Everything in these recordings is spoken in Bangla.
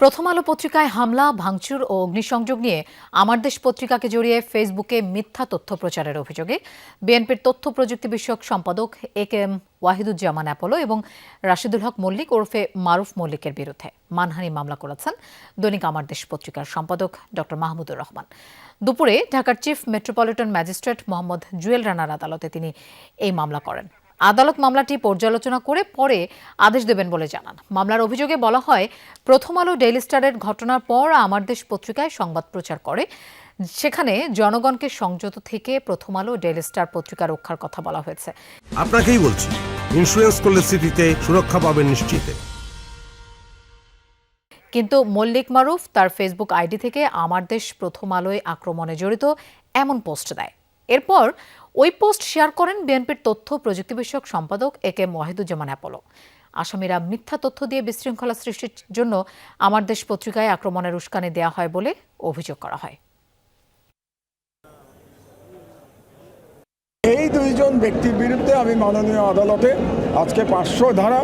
প্রথম আলো পত্রিকায় হামলা, ভাঙচুর ও অগ্নিসংযোগ নিয়ে আমার দেশ পত্রিকাকে জড়িয়ে ফেসবুকে মিথ্যা তথ্য প্রচারের অভিযোগে। বিএনপির তথ্য প্রযুক্তি বিষয়ক সম্পাদক A K M Wahiduzzaman Apollo এবং রাশিদুল হক মল্লিক ওরফে মারুফ মল্লিকের বিরুদ্ধে মানহানি মামলা করেছেন দৈনিক আমার দেশ পত্রিকার সম্পাদক ডক্টর মাহমুদুর রহমান। দুপুরে ঢাকার chief metropolitan magistrate Mohammad Jewel রানার আদালতে তিনি এই মামলা করেন। আদালত মামলাটি পর্যালোচনা করে পরে আদেশ দেবেন বলে জানান। মামলার অভিযোগে বলা হয় প্রথম আলো ডেইলি স্টারের ঘটনার পর আমার দেশ পত্রিকায় সংবাদ প্রচার করে। সেখানে জনগণকে সংযত থেকে প্রথম আলো ডেইলি স্টার পত্রিকা রক্ষার কথা বলা হয়েছে। আপনাকেই বলছি ইন্স্যুরেন্স করলে সিটিতে সুরক্ষা পাবেন নিশ্চিতে। কিন্তু মল্লিক মারুফ তার ফেসবুক আইডি থেকে আমার দেশ প্রথম আলোয় আক্রমণে জড়িত এমন পোস্ট দেয়। এরপর ওই পোস্ট শেয়ার করেন বিএনপির তথ্য প্রযুক্তি বিষয়ক সম্পাদক এ কে ওয়াহিদুজ্জামান অ্যাপোলো। আসামিরা মিথ্যা তথ্য দিয়ে বিশৃঙ্খলা সৃষ্টির জন্য আমার দেশ পত্রিকায় আক্রমণের উস্কানি দেওয়া হয় বলে অভিযোগ করা হয়। এই দুইজন ব্যক্তির বিরুদ্ধে আমি মাননীয় আদালতে আজকে পাঁচশো ধারা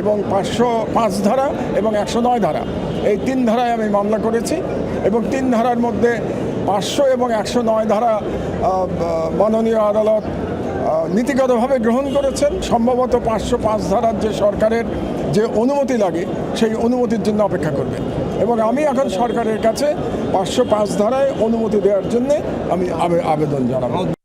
এবং পাঁচশো পাঁচ ধারা এবং একশো নয় ধারা। এই তিন ধারায় আমি মামলা করেছি এবং তিন ধারার মধ্যে পাঁচশো এবং একশো নয় ধারা মাননীয় আদালত নীতিগতভাবে গ্রহণ করেছেন। সম্ভবত পাঁচশো পাঁচ ধারার যে সরকারের যে অনুমতি লাগে, সেই অনুমতির জন্য অপেক্ষা করবে এবং আমি এখন সরকারের কাছে পাঁচশো পাঁচ ধারায় অনুমতি দেওয়ার জন্যে আমি আবে- আবেদন জানাব।